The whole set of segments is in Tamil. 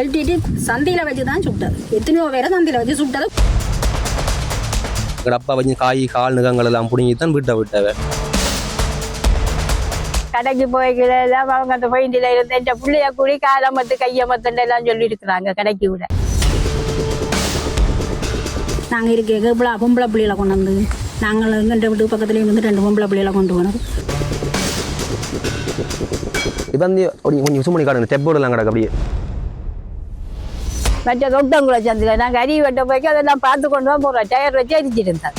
எல்டிடி சந்தையில் வச்சு தான் சுட்டது. எத்தனையோ பேரை சந்தையில் வச்சு சுட்டது. எங்கள் அப்பா கொஞ்சம் காய் கால் நுகங்கள் எல்லாம் பிடுங்கி தான் வீட்டை விட்டவ. கடைக்கு போய்க்கல எல்லாம் அவங்க அந்த பொயிண்டில இருந்து என் பிள்ளைய கூடி காலமத்து கையமத்துன்னு எல்லாம் சொல்லி இருக்கிறாங்க கடைக்கு விட நாங்கள் இருக்க பிள்ளை பொம்பளை பிள்ளைகளை கொண்டு வந்து நாங்கள் எங்கள் வீட்டு பக்கத்துலேயும் வந்து ரெண்டு பொம்பளை பிள்ளைகளை கொண்டு போனோம் இப்போ வந்து கொஞ்சம் சும்மணி காடுங்க எல்லாம் கிடக்கு அப்படியே. மற்ற தொட்டங்குள சந்தில் நாங்கள் அரிய வெட்ட போய்க்கு அதெல்லாம் பார்த்து கொண்டு தான் போகிறோம் டயர் வச்சு அரிச்சிருந்தேன்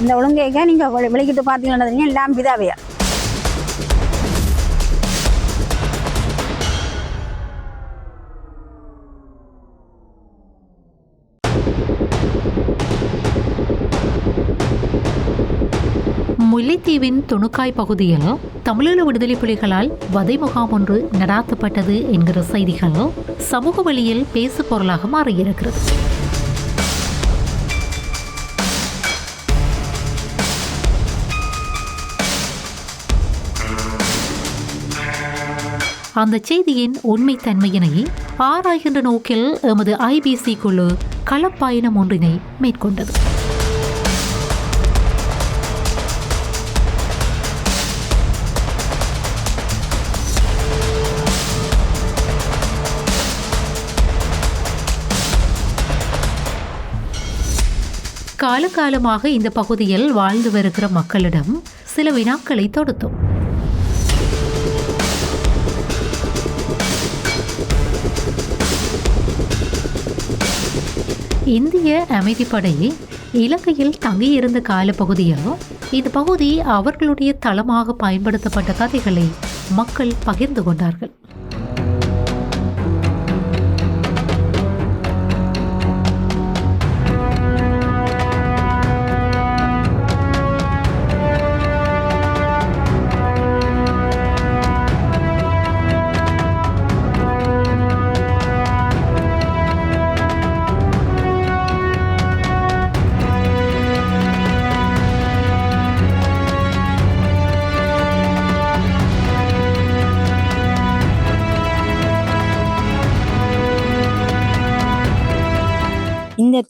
இந்த ஒழுங்கைக்கா நீங்கள் விளக்கிட்டு பார்த்தீங்கன்னா எல்லாம் பிதாவையா வெள்ளித்தீவின் துணுக்காய் பகுதியில் தமிழீழ விடுதலை புலிகளால் வதை முகாம் ஒன்று நடாத்தப்பட்டது என்கிற செய்திகள் சமூக வழியில் பேசு பொருளாக மாறியிருக்கிறது. அந்த செய்தியின் உண்மைத்தன்மையினை ஆராய்கின்ற நோக்கில் எமது ஐபிசி குழு களப்பயணம் ஒன்றினை மேற்கொண்டது. காலகாலமாக இந்த பகுதியில் வாழ்ந்து வருகிற மக்களிடம் சில வினாக்களை தொடுத்தோம். இந்திய அமைதிப்படை இலங்கையில் தங்கியிருந்த காலப்பகுதியில் இந்த பகுதி அவர்களுடைய தளமாக பயன்படுத்தப்பட்ட கதைகளை மக்கள் பகிர்ந்து கொண்டார்கள்.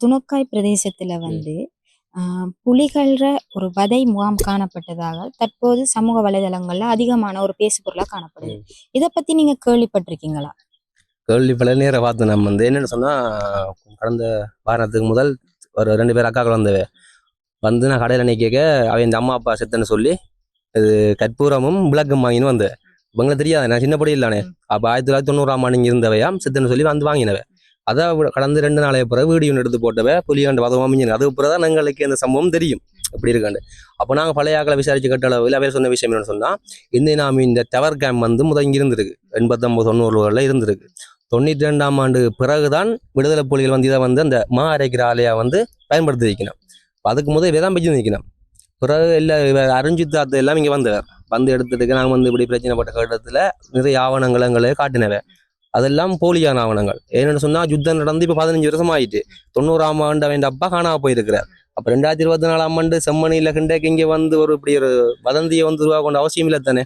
துணுக்காய் பிரதேசத்துல வந்து ஆஹ், புலிகள்ற ஒரு வதை முகாம் காணப்பட்டதாக தற்போது சமூக வலைதளங்கள்ல அதிகமான ஒரு பேசு பொருளா காணப்படுது இத பத்தி நீங்க கேள்விப்பட்டிருக்கீங்களா? கேள்வி பல நேரம் பார்த்து நம்ம வந்து என்னென்னு சொன்னால் கடந்த வாரத்துக்கு முதல் ஒரு ரெண்டு பேர் அக்காக்கள் வந்தவ வந்து நான் கடையில் நிற்க அவன் இந்த அம்மா அப்பா செத்துன்னு சொல்லி இது கற்பூரமும் விளக்கும் வாங்கின்னு வந்தேன். இவங்களுக்கு தெரியாது. நான் சின்ன பொடி இல்லானே அப்போ ஆயிரத்தி தொள்ளாயிரத்தி தொண்ணூறாம் ஆண்டு இருந்தவையாம் செத்துன்னு சொல்லி வந்து வாங்கினவ. அதை விட- கடந்த ரெண்டு நாளைய பிறகு வீடியோ எடுத்து போட்டவ புலியாண்டு வதம் அமைஞ்சு அதுக்கு பிறகு தான் எங்களுக்கு அந்த சம்பவம் தெரியும். அப்படி இருக்காண்டு. அப்போ நாங்கள் பழைய ஆக்களை விசாரிச்சு கட்ட அளவில் அவையில் சொன்ன விஷயம் என்னன்னு சொன்னால் இந்த நாம் இந்த டவர் கேம்ப் வந்து முதல் இங்கே இருந்திருக்கு எண்பத்தொம்பது தொண்ணூறுகளில் இருந்திருக்கு. தொண்ணூற்றி ரெண்டாம் ஆண்டு பிறகுதான் விடுதலை புலிகள் வந்து இதை வந்து அந்த மா அரைக்கிற ஆலையா வந்து பயன்படுத்தி வைக்கணும். அதுக்கு முதல் இதை தான் வச்சு வைக்கணும் பிறகு இல்லை இவர் அறிஞ்சித்தாத்து எல்லாம் இங்கே வந்தவர். வந்து எடுத்துட்டு நாங்கள் வந்து இப்படி பிரச்சனைப்பட்ட கட்டத்தில் நிறைய ஆவணங்கள் எங்களை காட்டினவ அதெல்லாம் போலியான ஆவணங்கள் ஏன்னு சொன்னால் யுத்தம் நடந்து இப்போ பதினஞ்சு வருஷம் ஆயிட்டு தொண்ணூறாம் ஆண்டு அவன் அப்பா காணாம போயிருக்கிறார் அப்போ ரெண்டாயிரத்தி இருபத்தி நாலாம் ஆண்டு செம்மணியில் கிண்டக்கு இங்கே வந்து ஒரு இப்படி ஒரு வதந்தியை வந்து உருவாக்கொண்ட அவசியம் இல்லை தானே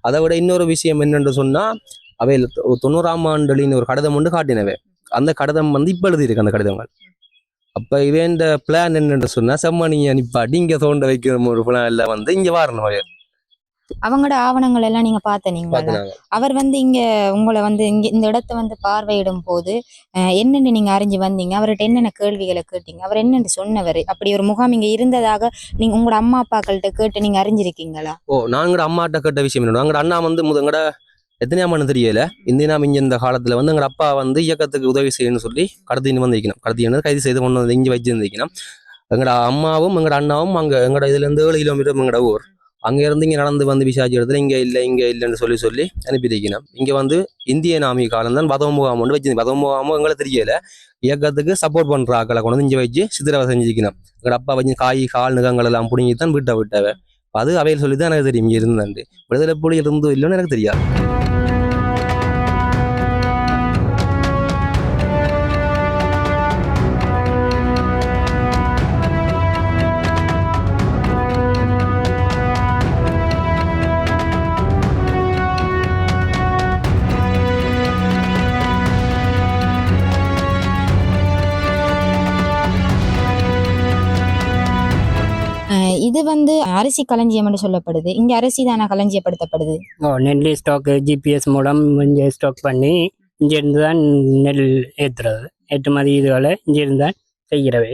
அதை விட இன்னொரு விஷயம் என்னென்று சொன்னால் அவை தொண்ணூறாம் ஆண்டுலின்னு ஒரு கடிதம் ஒன்று காட்டினவை அந்த கடிதம் வந்து இப்போ எழுதியிருக்கு அந்த கடிதங்கள் அப்போ இவன் பிளான் என்னென்று சொன்னா செம்மணியை நிப்பாட்டி இங்கே தோண்ட வைக்கிற ஒரு பிளான்ல வந்து இங்கே வரணும் அவன் அவங்களோட ஆவணங்கள் எல்லாம் நீங்க பார்த்துனாங்க. அவர் வந்து இங்க உங்களை வந்து இங்க இந்த இடத்த வந்து பார்வையிடும் போது என்னென்னு நீங்க அறிஞ்சு வந்தீங்க? அவர்கிட்ட என்னென்ன கேள்விகளை கேட்டீங்க? அவர் என்னென்னு சொன்னவர்? அப்படி ஒரு முகாம் இங்க இருந்ததாக நீங்க உங்களோட அம்மா அப்பாக்கள்கிட்ட கேட்டு நீங்க அறிஞ்சிருக்கீங்களா? ஓ நாங்கட அம்மாட்ட கேட்ட விஷயம் எங்கட அண்ணா வந்து முத எங்கட எத்தனையாம் ஆண்டு தெரியல? இந்தியா இந்த காலத்துல வந்து எங்கட அப்பா வந்து இயக்கத்துக்கு உதவி செய்யணும்னு சொல்லி கடத்தின்னு வந்து வைக்கணும் கடத்தின்னு கைது செய்து கொண்டு வந்து இங்கே வச்சு வைக்கணும் எங்கட அம்மாவும் எங்கட அண்ணாவும் அங்க எங்கட இதுல இருந்து ஏழு கிலோமீட்டர் எங்கட ஊர். அங்க இருந்து இங்க நடந்து வந்து விசாரிச்ச இடத்துல இங்கே இல்லை இங்க இல்லைன்னு சொல்லி சொல்லி அனுப்பி தைக்கணும் இங்க வந்து இந்திய நாமி காலம் தான் பதவ முகாம் ஒன்று வச்சு பதவ முகாமும் எங்களை தெரியல இயக்கத்துக்கு சப்போர்ட் பண்ணுற ஆக்களை கொண்டு வந்து வச்சு சித்திரவை செஞ்சுக்கணும். எங்கள் அப்பா வச்சு காய் கால் நுகங்கள் எல்லாம் பிடுங்கி தான் வீட்டை விட்டவன் அது அவையில் சொல்லி தான் எனக்கு தெரியும். இங்க இருந்தாண்டு விடுதலை புலி இருந்தோ இல்லைன்னு எனக்கு தெரியாது. அரிசி களஞ்சியம் என்று சொல்லப்படுது. இங்க அரிசி தானே களஞ்சியப்படுத்தப்படுது? ஓ நெல் ஸ்டாக்கு ஜிபிஎஸ் மூலம் இங்கே ஸ்டாக் பண்ணி இங்கேருந்து தான் நெல் ஏற்றுறது ஏற்றுமதி இதுகளை இங்கேருந்து தான் செய்கிறவை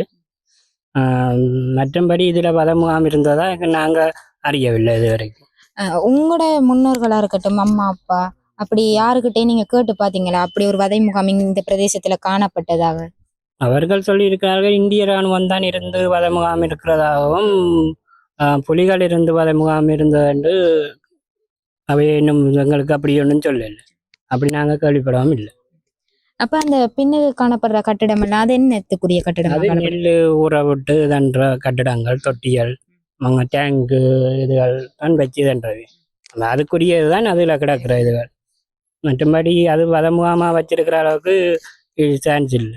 மற்றபடி இதில் வத முகாம் இருந்ததா நாங்கள் அறியவில்லை இது வரைக்கும் அஹ் உங்களோட முன்னோர்களா இருக்கட்டும் அம்மா அப்பா அப்படி யாருக்கிட்டே நீங்க கேட்டு பாத்தீங்களா அப்படி ஒரு வதை முகாம் இந்த பிரதேசத்துல காணப்பட்டதாக? அவர்கள் சொல்லியிருக்கிறார்கள் இந்திய ராணுவம் தான் இருந்து வத முகாம் இருக்கிறதாகவும் புலிகள் இருந்து வத முகாம் இருந்தது என்று அவை இன்னும் எங்களுக்கு அப்படி ஒன்றும் சொல்லலை. அப்படி நாங்கள் கேள்விப்படாமல் இல்லை. அப்ப அந்த பின்னுக்கு காணப்படுற கட்டிடம் எல்லாம் அது என்னத்துக்குரிய கட்டிடம் அது நெல் ஊற விட்டு இதன்ற கட்டிடங்கள் தொட்டிகள் டேங்கு இதுகள் தான் வச்சு இதன்றது. அந்த அதுக்குரியது தான் அதில் கிடக்கிற இதுகள். மற்றபடி அது வதமுகாமல் வச்சிருக்கிற அளவுக்கு சான்ஸ் இல்லை.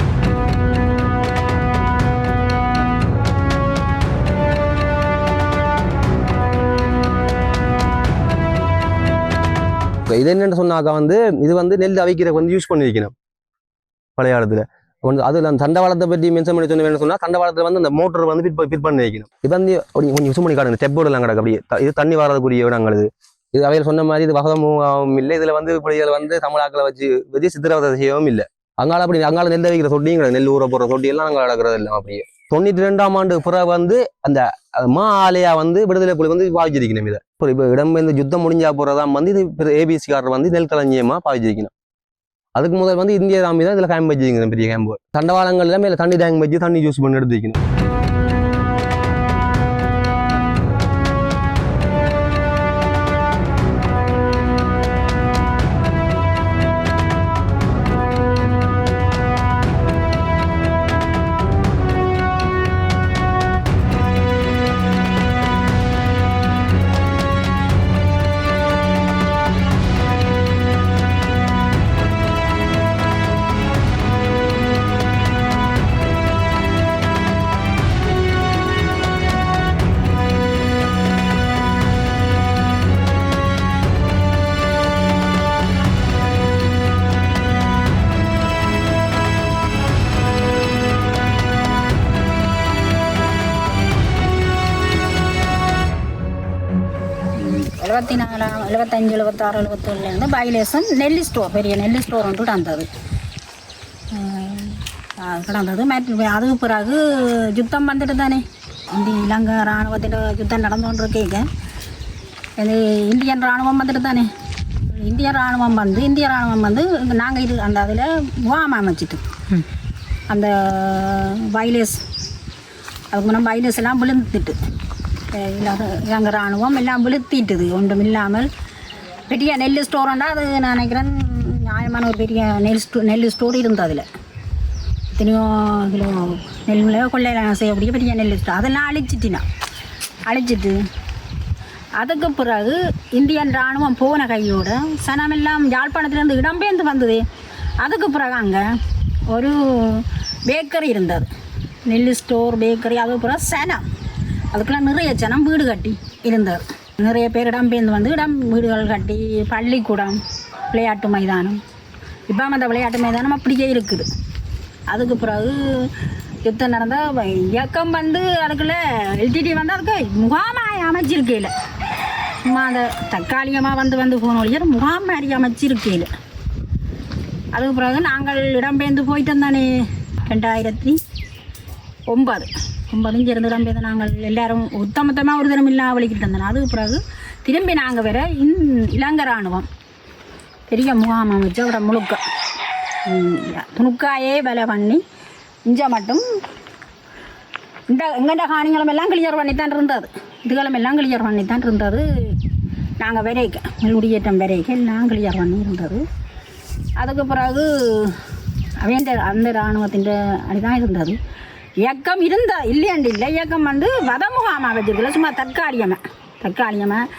இப்போ இது என்னென்னு சொன்னாக்கா வந்து இது வந்து நெல் அவிக்கிறதுக்கு வந்து யூஸ் பண்ணியிருக்கணும் பழைய காலத்தில். கொஞ்சம் அது அந்த தண்டவாளத்தை பற்றி மென்ஷன் பண்ணி சொன்ன சொன்னா தண்டவாளத்தில் வந்து அந்த மோட்டர் வந்து பிட் ஃபிட் பண்ணி வைக்கணும். இப்போ வந்து அப்படி கொஞ்சம் யூஸ் பண்ணி காட்டுங்க. தெப்போடலாம் கிடக்கு. அப்படியே இது தண்ணி வரதுக்குரிய இடங்கள் இது. இது அவையில் சொன்ன மாதிரி இது வகமும் இல்லை. இதில் வந்து இப்படிகள் வந்து தமிழாக்களை வச்சு வச்சு சித்திரவதை செய்யவும் இல்லை. அங்கால அப்படி அங்கால நெல் வைக்கிற தொட்டியும் நெல் ஊற போகிற தொட்டி எல்லாம் அங்கே கிடக்கிறது இல்லை. அப்படியே. தொண்ணூற்றி ரெண்டாம் ஆண்டு பிறகு வந்து அந்த மா ஆலையா வந்து விடுதலை புலி வந்து பாவிச்சிருக்கணும் இதை. இப்போ இப்போ இடம்பெயர்ந்து யுத்தம் முடிஞ்சா போறதான் வந்து இது ஏபிசி காரர் வந்து நெல் களஞ்சியமா பாவிச்சிருக்கணும். அதுக்கு முதல் வந்து இந்திய ராமி தான் இதில் கேம்ப் பெரிய கேம்பு தண்டவாளங்கள் எல்லாமே இதுல தண்ணி டேங்க் வச்சு தண்ணி யூஸ் பண்ணி எடுத்து எழுபத்தி நாலாம் எழுபத்தஞ்சு எழுபத்தாறு எழுபத்தொன்னுலேருந்து பைலேசன் நெல்லி ஸ்டோர் பெரிய நெல்லி ஸ்டோர் ஒன்று கிடந்தது கிடந்தது மற்ற அதுக்கு பிறகு யுத்தம் வந்துட்டு தானே இந்திய இலங்கை இராணுவத்தின் யுத்தம் நடந்து கொண்டு இருக்கீங்க இது இந்தியன் இராணுவம் வந்துட்டு தானே இந்திய இராணுவம் வந்து இந்திய இராணுவம் வந்து நாங்கள் இது அந்த அதில் முகாம் அமைச்சிட்டு அந்த வைலஸ் அதுக்கு முன்ன வைலஸ் எல்லாம் விழுந்துட்டு எங்கள் இராணுவம் எல்லாம் விழுத்திட்டுது. ஒன்றும் இல்லாமல் பெரிய நெல் ஸ்டோர்ண்டா அது நான் நினைக்கிறேன் நியாயமான ஒரு பெரிய நெல் ஸ்டோ நெல் ஸ்டோர் இருந்தது அதில். எத்தனையோ கிலோ நெல் கொள்ளையில செய்யக்கூடிய பெரிய நெல் ஸ்டோர் அதெல்லாம் அழிச்சிட்டினா. அழிச்சிட்டு அதுக்கு பிறகு இந்தியன் இராணுவம் போன கையோட சனமெல்லாம் யாழ்ப்பாணத்துலேருந்து இடம்பெயர்ந்து வந்தது. அதுக்கு பிறகு அங்கே ஒரு பேக்கரி இருந்தது. நெல் ஸ்டோர் பேக்கரி அதுக்கு பிறகு சனம். அதுக்கெல்லாம் நிறைய ஜனம் வீடு கட்டி இருந்தது. நிறைய பேர் இடம்பெயர்ந்து வந்து இடம் வீடுகள் கட்டி பள்ளிக்கூடம் விளையாட்டு மைதானம். இப்போ அந்த விளையாட்டு மைதானம் அப்படியே இருக்குது. அதுக்கு பிறகு யுத்தம் நடந்தால் இயக்கம் வந்து அதுக்குள்ள எல்டிடி வந்து அதுக்கு முகாமாய் அமைச்சிருக்கையில். சும்மா அந்த தற்காலிகமாக வந்து வந்து போன ஒழிய முகாம் மாதிரி அமைச்சிருக்கையில். அதுக்கு பிறகு நாங்கள் இடம்பெயர்ந்து போயிட்டோம் தானே. ரெண்டாயிரத்தி ஒன்பது. ஒன்பது இங்கே இருந்து நாங்கள் எல்லாரும் உத்தமத்தமாக ஒரு தினம் இல்லாமல் வலிக்கிட்டு இருந்தோம். அதுக்கு பிறகு திரும்பி நாங்கள் வேற இன் இலங்கை இராணுவம் பெரிய முகாம் அமைச்சு அவட முழுக்க துணுக்காயே வேலை பண்ணி இஞ்ச மட்டும் இந்த எங்கள்ட காணிகளும் எல்லாம் கிளியர் பண்ணி தான் இருந்தது. இதுகளும் எல்லாம் கிளியர் பண்ணி தான் இருந்தது. நாங்கள் விரைக்க முடியேற்றம் விரைக்க எல்லாம் கிளியர் பண்ணி இருந்தது அதுக்கு பிறகு அவன் அந்த இராணுவத்தின் அடிதான் இருந்தது. இயக்கம் இருந்தா இல்லையாண்டு இல்லை இயக்கம் வந்து வத முகாமாக வச்சிருக்கல சும்மா தற்காலிகமாக தற்காலிகமாக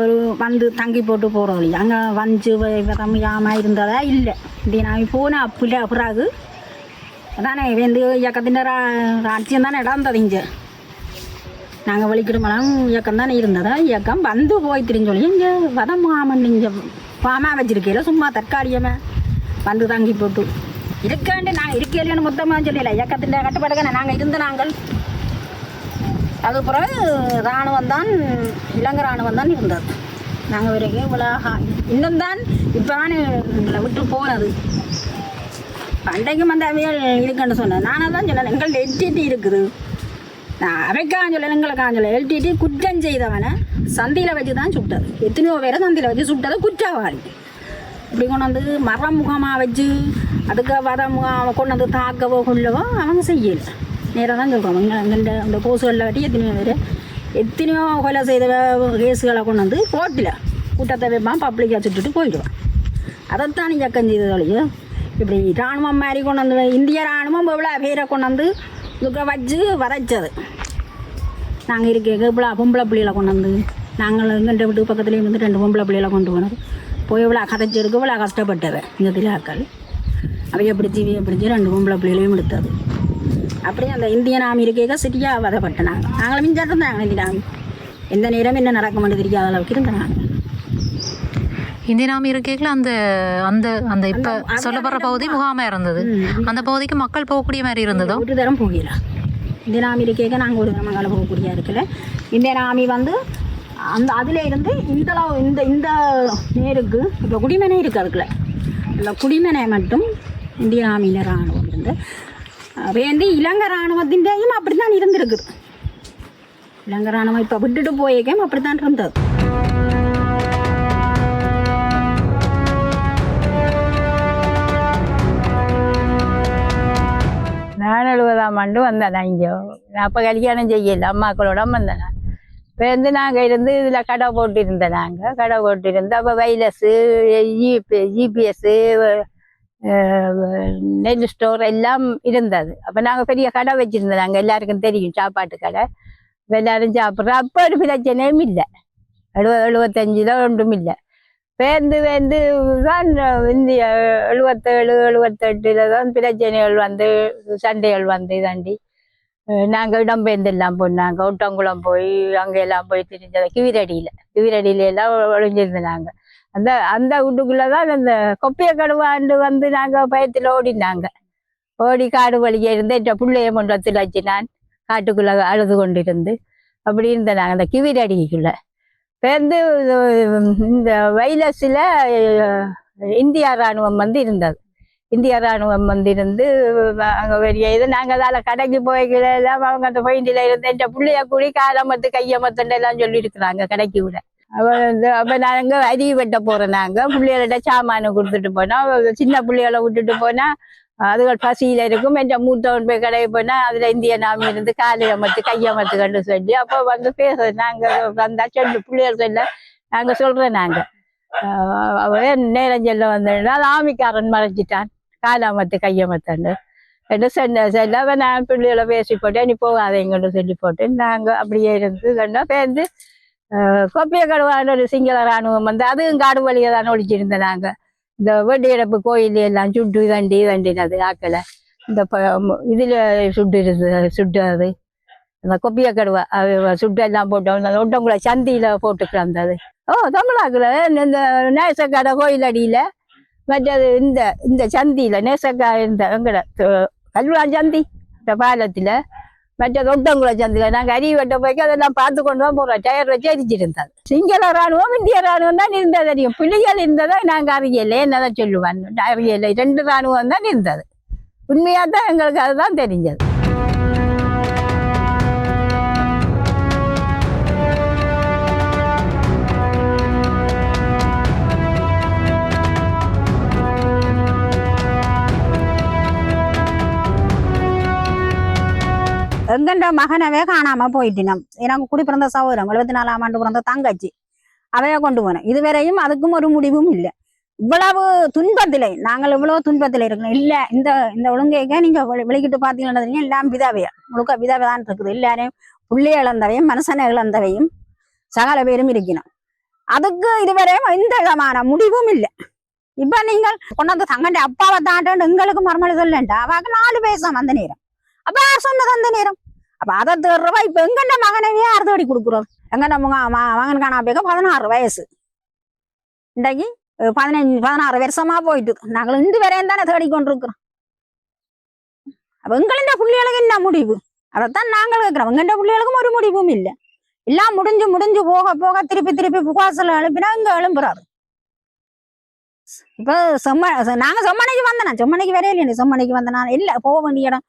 ஒரு வந்து தங்கி போட்டு போகிறோம் இல்லையா? அங்கே வஞ்சு விதம் யாமல் இருந்ததா இல்லை. இப்படி நான் போனேன் பிள்ளை பிறகு. அதானே வந்து இயக்கத்தின் ராட்சியம் தானே இடந்தது இங்கே. நாங்கள் வலிக்கிடுமெல்லாம் இயக்கம் தானே இருந்ததா. இயக்கம் வந்து போய் சொல்லி இங்கே வதம் முகாமன் இங்கே பாமா வச்சிருக்கையில சும்மா தற்காலிகமாக வந்து தங்கி போட்டு. இருக்காண்டு நாங்கள் இருக்கையிலன்னு மொத்தமாக சொல்லல இயக்கத்தின் கட்டுப்பாடுங்க நாங்கள் இருந்த நாங்கள். அது பிறகு இராணுவம் தான் இலங்கை இராணுவம் தான் இருந்தது. நாங்கள் வரைக்கும் உலக இன்னும் தான் இப்போ தான் எங்களை விட்டு போனது. பண்டைக்கும் அந்த அவியல் இருக்குன்னு சொன்னேன். நானாக தான் சொன்னேன் எங்கள்ட்ட எல்டிடி இருக்குது. நான் அவைக்கான் சொல்ல எங்களுக்கான் சொல்ல எல்டிடி குற்றம் செய்தவனை சந்தியில் வச்சு தான் சுட்டது. எத்தனையோ பேரை சந்தியில் வச்சு சுட்டது குற்றவாளி. இப்படி கொண்டு வந்து மரம் முகமாக வச்சு அதுக்கு வர முகம் கொண்டு வந்து தாக்கவோ கொள்ளவோ அவங்க செய்யலை. நேராக தான் சொல்கிறோம் இங்கே எங்கள்கிட்ட இந்த கோசுகளில் கட்டி எத்தனையோ பேர். எத்தனையோ கொலை செய்த கேஸுகளை கொண்டு வந்து போட்டில் கூட்டத்தை வைப்பான் பப்ளிக்காக சுட்டுட்டு போயிடுவான். அதைத்தான் இயக்கம் செய்ததொழியோ இப்படி இராணுவம் மாதிரி கொண்டு வந்து இந்திய இராணுவம் இவ்வளோ பேரை கொண்டு வந்து இதுக்க வச்சு வரைச்சது நாங்கள் இருக்க இவ்வளோ பொம்பளை பிள்ளைகளை கொண்டு வந்து நாங்கள் எங்கள்கிட்ட வீட்டு பக்கத்துலேயும் வந்து ரெண்டு பொம்பளை பிள்ளைகளை கொண்டு போனது. போய் இவ்வளோ கதைச்சி எடுக்க இவ்வளோ கஷ்டப்பட்டவ இந்த திலாக்கள். அவைய பிடிச்சி இவைய பிடிச்சி ரெண்டு பொம்பளை பிள்ளைகளையும் எடுத்தது. அப்படியே அந்த இந்தியன் ஆமி இருக்க சரியாக வதப்பட்ட நாங்கள் நாங்களும் மிஞ்சாட்டம் இருந்தாங்க இந்தியன் ஆமி எந்த நேரம் என்ன நடக்கும்னு தெரியாத அளவுக்கு இருந்த நாங்கள் இந்திய நாம இருக்கைகள் அந்த அந்த அந்த இப்ப சொல்லப்படுற பகுதி முகாமா இருந்தது. அந்த பகுதிக்கு மக்கள் போகக்கூடிய மாதிரி இருந்ததோ? ஒரு தரம் போகல. இந்தியன் ஆமி இருக்க நாங்கள் ஒரு தரம் அங்கே போகக்கூடிய இருக்கல இந்தியன் ஆமி வந்து அந்த அதில் இருந்து இந்த இந்த இந்த நேருக்கு இப்போ குடிமனை இருக்குது அதுக்குள்ள. இந்த குடிமனை மட்டும் இந்திய ஆமியில் இராணுவம் இருந்து வேண்டி இலங்கை இராணுவத்திൻ്റെயும் அப்படி தான் இருந்திருக்குது. இலங்கை இராணுவம் இப்போ விட்டுட்டு போயிருக்கேன் அப்படி தான் இருந்தது நான் எழுபதாம் ஆண்டு வந்தேன் நான் இங்கே. நான் அப்போ கல்யாணம் செய்யல. அம்மாக்களோட வந்தேன் நான். இப்போ வந்து நாங்கள் இருந்து இதில் கடை போட்டு இருந்தேன் நாங்கள் கடை போட்டு இருந்து அப்போ வைலஸு ஜிபி ஜிபிஎஸ்ஸு நெல் ஸ்டோர் எல்லாம் இருந்தது. அப்போ நாங்கள் பெரிய கடை வச்சுருந்தோம். நாங்கள் எல்லாருக்கும் தெரியும் சாப்பாட்டு கடை. இப்ப எல்லாரும் சாப்பிட்றோம். அப்போ ஒரு பிரச்சனையும் இல்லை. எழுவ எழுபத்தஞ்சில் ஒன்றும் இல்லை. பேர்ந்து வேந்து தான் இந்திய எழுபத்தேழு எழுபத்தெட்டில் தான் பிரச்சனைகள் வந்து சண்டைகள் வந்து தாண்டி நாங்கள் இடம்பெயர்ந்தெல்லாம் போனாங்க ஒட்டங்குளம் போய் அங்கெல்லாம் போய் திரிஞ்சது கிவிரடியில் கிவிரடியில எல்லாம் ஒழிஞ்சிருந்தாங்க அந்த அந்த வீட்டுக்குள்ளே தான் அந்த கொப்பைய கடுவாண்டு வந்து நாங்கள் பயத்தில் ஓடினாங்க. ஓடி காடு வழியே இருந்து என் பிள்ளைய மன்றத்தில் வச்சு நான் காட்டுக்குள்ளே அழுது கொண்டிருந்து அப்படி இருந்தேன் நாங்கள் அந்த கிவிரடிக்குள்ளே. பேருந்து இந்த வைலஸில் இந்தியா ராணுவம் வந்து இருந்தது. இந்திய ராணுவம் வந்து இருந்து அங்கே பெரிய இது நாங்கள் அதால் கடைக்கு போய்க்கல எல்லாம் அவங்க அந்த பாயிண்டில் இருந்து என் பிள்ளைய கூடி காலமத்து கையமத்தண்டை எல்லாம் சொல்லி இருக்கிறாங்க கடைக்கு விட. அவ வந்து அப்போ நாங்கள் அரி வெட்ட போகிறோம் நாங்கள் பிள்ளைகளோட சாமானை கொடுத்துட்டு போனோம் சின்ன பிள்ளைகளை விட்டுட்டு போனால் அதுகள் பசியில் இருக்கும். என் மூத்தவன் போய் கடைக்கு போனால் அதில் இந்திய நாமி இருந்து காலை அமர்த்து கையமர்த்து கண்டு சொல்லி அப்போ வந்து பேச நாங்கள் வந்தா சொல்லு பிள்ளைகள் சொல்ல நாங்கள் சொல்கிறோம் நாங்கள் அவன் நேரம் செல்ல வந்தா ஆமிக்காரன் மறைஞ்சிட்டான். காலாமத்து கையமத்தாண்டு என்று சொன்ன சொல்ல அவன் நான் பிள்ளைகளை பேசி போட்டேன் நீ போகாதேங்கன்னு சொல்லி போட்டு நாங்கள் அப்படியே இருந்து கண்டா பேருந்து கொப்பிய கடுவான ஒரு சிங்கள ராணுவம் வந்து அதுவும் காடு வழியை தான் ஒழிச்சிருந்தேன் நாங்கள் இந்த வெடியடப்பு கோயில் எல்லாம் சுட்டு தண்டி தண்டினது ஆக்களை இந்த இதில் சுட்டு இருந்தது சுட்டு அது அந்த கொப்பிய கடுவா அது சுட்டு எல்லாம் போட்டோம் அந்த ஒட்டங்குள சந்தியில் போட்டு கிடந்தது ஓ தமிழாக்குல இந்த நேசக்கடை கோயில் அடியில் மற்றது இந்த இந்த சந்தியில் நேசக்கா இருந்த எங்கட கல்விழா சந்தி இந்த பாலத்தில் மற்றது ஒட்டங்குள சந்தியில் நாங்கள் அரி வெட்ட போய்க்கு அதெல்லாம் பார்த்து கொண்டு தான் போகிறோம் டயர் வச்சு அரிச்சிருந்தது சிங்கள ராணுவம் இந்திய ராணுவம் தான் இருந்தது தெரியும். புலிகள் இருந்ததை நாங்கள் அறியலை. என்னதான் சொல்லுவான் அறியலை. ரெண்டு ராணுவம் தான் இருந்தது. உண்மையாக தான் எங்களுக்கு அதுதான் தெரிஞ்சது. எங்கண்ட மகனவே காணாம போயிட்டினம் எனக்கு குடி பிறந்த சகோதரம் எழுபத்தி நாலாம் ஆண்டு பிறந்த தங்கச்சி அவைய கொண்டு போனேன் இதுவரையும் அதுக்கும் ஒரு முடிவும் இல்லை இவ்வளவு துன்பத்திலே நாங்கள் இவ்வளவு துன்பத்தில் இருக்கணும் இல்ல இந்த இந்த ஒழுங்கைக்க நீங்க வெளிக்கிட்டு பாத்தீங்கன்னா எல்லாம் விதவையா முழுக்க விதவைதான் இருக்குது எல்லாரையும் புள்ளி இழந்தவையும் மனுஷனை இழந்தவையும் சகல பேரும் இருக்கணும் அதுக்கு இதுவரையும் எந்த விதமான முடிவும் இல்லை இப்ப நீங்கள் கொண்டாந்து தங்கண்ட அப்பாவை தாண்டாண்டு எங்களுக்கு மறுமொழி சொல்லண்டா அவாக்கு நாலு பேசம் அந்த நேரம் அப்ப சொன்னது அந்த நேரம்? அப்ப அதை ரூபாய் இப்ப எங்கண்ட மகனவே அறுதடி கொடுக்குறோம்? எங்கண்ட மக ம- மகன் காணா போய்க்க பதினாறு வயசு. இன்றைக்கு பதினஞ்சு பதினாறு வருஷமா போயிட்டு நாங்கள் இந்து வரையும் தானே தேடி கொண்டிருக்கிறோம் அப்ப எங்களுடைய பிள்ளைகளுக்கு என்ன முடிவு? அதைத்தான் நாங்கள் கேட்கிறோம். எங்கண்ட பிள்ளைகளுக்கும் ஒரு முடிவும் இல்லை. எல்லாம் முடிஞ்சு முடிஞ்சு போக போக திருப்பி திருப்பி புகாசல் எழுப்பினா இங்க எழும்புறாரு. இப்ப செம்ம நாங்க செம்மனைக்கு வந்தனா? செம்மனைக்கு வரையில செம்மனைக்கு வந்தனா? இல்ல போக வேண்டிய இடம்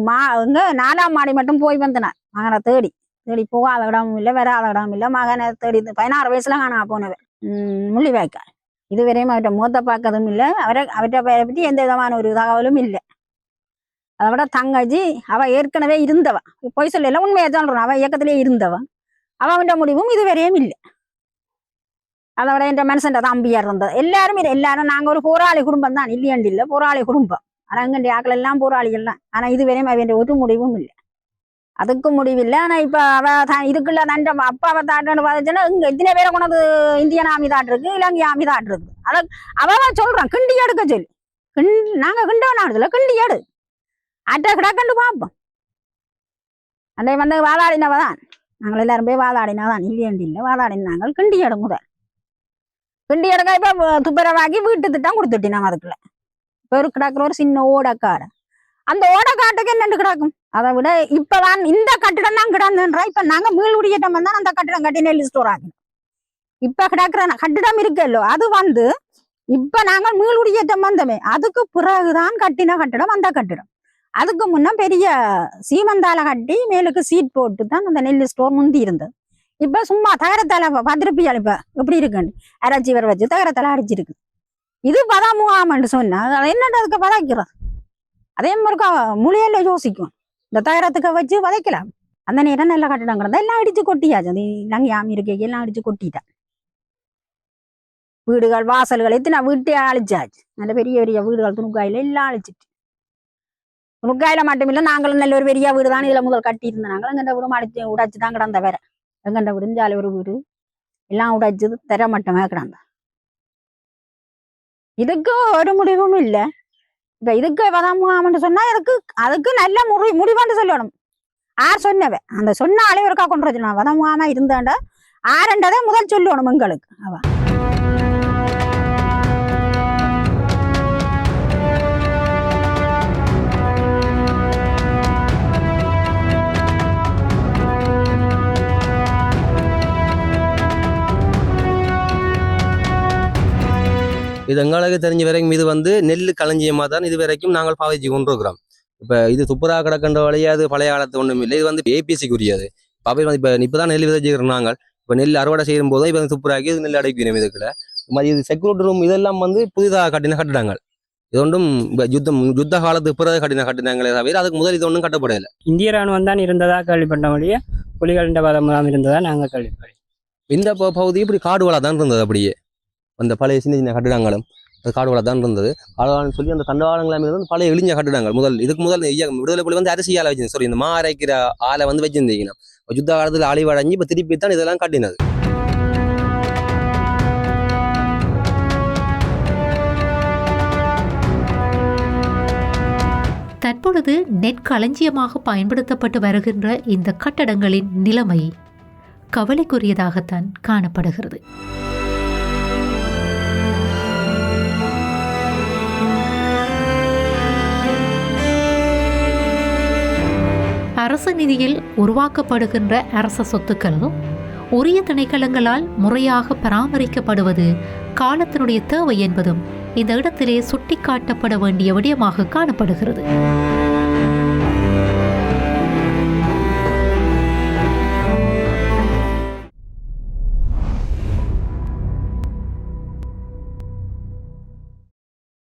மா இங்க நாலாம் மாடி மட்டும் போய் வந்தேன். மகனை தேடி. தேடி போகாத இடம் இல்லை வராத இடம் இல்லை. மகனை தேடி பதினாறு வயசுல காணா போனவன் முள்ளி வாய்க்கால். இதுவரையும் அவர்கிட்ட மூத்த பார்க்கறதும் இல்லை. அவரை அவர்கிட்ட பெயரை பற்றி எந்த விதமான ஒரு தகவலும் இல்லை. அதை விட தங்கச்சி அவ ஏற்கனவே இருந்தவன் பொய் சொல்லல உண்மையை சொல்றான். அவன் இயக்கத்திலேயே இருந்தவன் அவன்கிட்ட முடிவும் இதுவரையும் இல்லை. அதை விட என் மனுஷன் தம்பியா இருந்தது எல்லாரும் இது- எல்லாரும் நாங்கள் ஒரு போராளி குடும்பம் தான். இல்லையாண்டு இல்லை. போராளி குடும்பம். ஆனால் எங்க ஆக்கள் எல்லாம் போராளிகள் தான் ஆனா இதுவரையும் அவன் ஒரு முடிவும் இல்லை. அதுக்கும் முடிவில்லை. ஆனா இப்ப அவ த- இதுக்குள்ள தண்ட அப்பாவை தாட்டுன்னு பார்த்துச்சுன்னா இங்க எத்தனை பேரை கொண்டது இந்தியன் ஆமி தாட்டு இருக்கு இலங்கை ஆமி தாட்டு இருக்கு அத அவ அவன் சொல்றான் கிண்டி எடுக்க சொல்லி. கிண் நாங்க கிண்டவன் நாடுல கிண்டி எடு. அட்டை கண்டு பார்ப்போம் அன்றை வந்து வாதாடினவ தான் நாங்கள் எல்லாரும் போய் வாதாடினதான். இல்லையண்டு இல்லை நாங்கள் கிண்டி எடுங்க முதல். கிண்டி எடுக்க இப்ப துப்புரவாக்கி வீட்டு திட்டம் கொடுத்துட்டினாங்க அதுக்குள்ள. பெரு கிடக்குற ஒரு சின்ன ஓடக்காடு அந்த ஓடக்காட்டுக்கு என்னண்டு கிடக்கும்? அதை விட இப்பதான் இந்த கட்டிடம் தான் கிடந்துன்றா இப்ப நாங்க மீள்குடியேற்றம் வந்தா அந்த கட்டிடம் கட்டி நெல் ஸ்டோர் ஆகணும் இப்ப கிடக்குற கட்டிடம் இருக்குல்லோ அது வந்து இப்ப நாங்கள் மீள்குடியேற்றம் வந்தோமே அதுக்கு பிறகுதான் கட்டின கட்டிடம் அந்த கட்டிடம். அதுக்கு முன்ன பெரிய சீமந்தால கட்டி மேலுக்கு சீட் போட்டு தான் அந்த நெல் ஸ்டோர் முந்தி இருந்தது. இப்ப சும்மா தகரத்தால பத்திரப்பியால் இப்ப எப்படி இருக்குன்னு? அரைச்சி வர வச்சு தகரத்தால அடிச்சிருக்கு. இது பதாமுகாமன்னு சொன்னா அது என்னட்டு அதுக்கு பதாக்கிறது? அதே மாதிரி மொழியில யோசிக்கும். இந்த தகரத்துக்கு வச்சு வதைக்கலாம் அந்த நேரம் நல்ல கட்டடம் கிடந்தா எல்லாம் அடிச்சு கொட்டியாச்சு. அது நாங்கள் யாமி இருக்க எல்லாம் அடிச்சு கொட்டிட்டா. வீடுகள் வாசல்கள் எத்தனை வீட்டை அழிச்சாச்சு. நல்ல பெரிய பெரிய வீடுகள் துணுக்காயில எல்லாம் அழிச்சிட்டு. துணுக்காயில மட்டும் இல்ல நாங்களும் நல்ல ஒரு பெரிய வீடு தான் இதில் முதல் கட்டியிருந்தோம். நாங்களும் எங்கண்ட வீடும் அடிச்சு உடைச்சு தான் கிடந்த வேற. எங்கண்ட விடுஞ்சால ஒரு வீடு. எல்லாம் உடைச்சது தர மட்டுமே கிடந்த இதுக்கு ஒரு முடிவும் இல்லை. இப்ப இதுக்கு வதாமுகாமன்னு சொன்னா அதுக்கு அதுக்கு நல்ல முடி முடிவான்னு சொல்லணும். ஆர் சொன்னவ. அந்த சொன்ன ஒருக்கா கொண்டு வச்சு வதமுகாம இருந்தாண்ட ஆரண்டதை முதல் சொல்லணும் எங்களுக்கு. அவன் இது எங்களுக்கு தெரிஞ்ச வரைக்கும் இது வந்து நெல் களஞ்சியமாக தான் இது வரைக்கும் நாங்கள் பாவிச்சு கொண்டிருக்கிறோம். இப்போ இது துப்புரா கிடக்கின்ற வழியா அது பழைய காலத்து ஒன்றும் இல்லை. இது வந்து ஏபிசிக்குரியது இப்போ வந்து இப்போ இப்போ தான் நெல் விதைச்சிக்கிறோம் நாங்கள். இப்போ நெல் அறுவடை செய்யும் போதும் இப்போ துப்புராக்கி இது நெல் அடைக்கணும் இதுக்குள்ள. மாதிரி இது செக்யூரிட்டி ரூம் இதெல்லாம் வந்து புதிதாக கட்டின கட்டிடங்கள். இது ஒன்றும் யுத்தம் யுத்த காலத்துக்கு பிறகு கட்டின கட்டிடங்களே தவிர அதுக்கு முதல் இது ஒன்றும் கட்டப்படலை இந்திய ராணுவம் தான் இருந்ததா கேள்விப்பட்ட வழிய புலிகளின் பதம் இருந்ததா நாங்கள் கேள்விப்பட்டோம் இந்த பகுதி இப்படி காடுவலா தான் இருந்தது அப்படியே. அந்த பழைய சின்ன சின்ன கட்டிடங்களும் அது காடுகளாக தான் இருந்தது. காடுகளான்னு சொல்லி அந்த தண்டவாளங்களை வந்து பழைய எளிஞ்ச கட்டிடங்கள் முதல் இதுக்கு முதல் ஐயா- விடுதலை புலி வந்து அரிசி ஆலை வச்சிருந்தது. சாரி இந்த மா அரைக்கிற ஆலை வந்து வச்சிருந்தீங்கன்னா யுத்த காலத்தில் அழிவடைஞ்சு இப்போ திருப்பி தான் இதெல்லாம் கட்டினது. தற்பொழுது நெற்களஞ்சியமாக பயன்படுத்தப்பட்டு வருகின்ற இந்த கட்டடங்களின் நிலைமை கவலைக்குரியதாகத்தான் காணப்படுகிறது. அரசு நிதியில் உருவாக்கப்படுகின்ற அரச சொத்துக்கள் உரிய திணைக்களங்களால் முறையாக பராமரிக்கப்படுவது காலத்தினுடைய தேவை என்பதும் இந்த இடத்திலே சுட்டிக்காட்டப்பட வேண்டிய விடயமாக காணப்படுகிறது.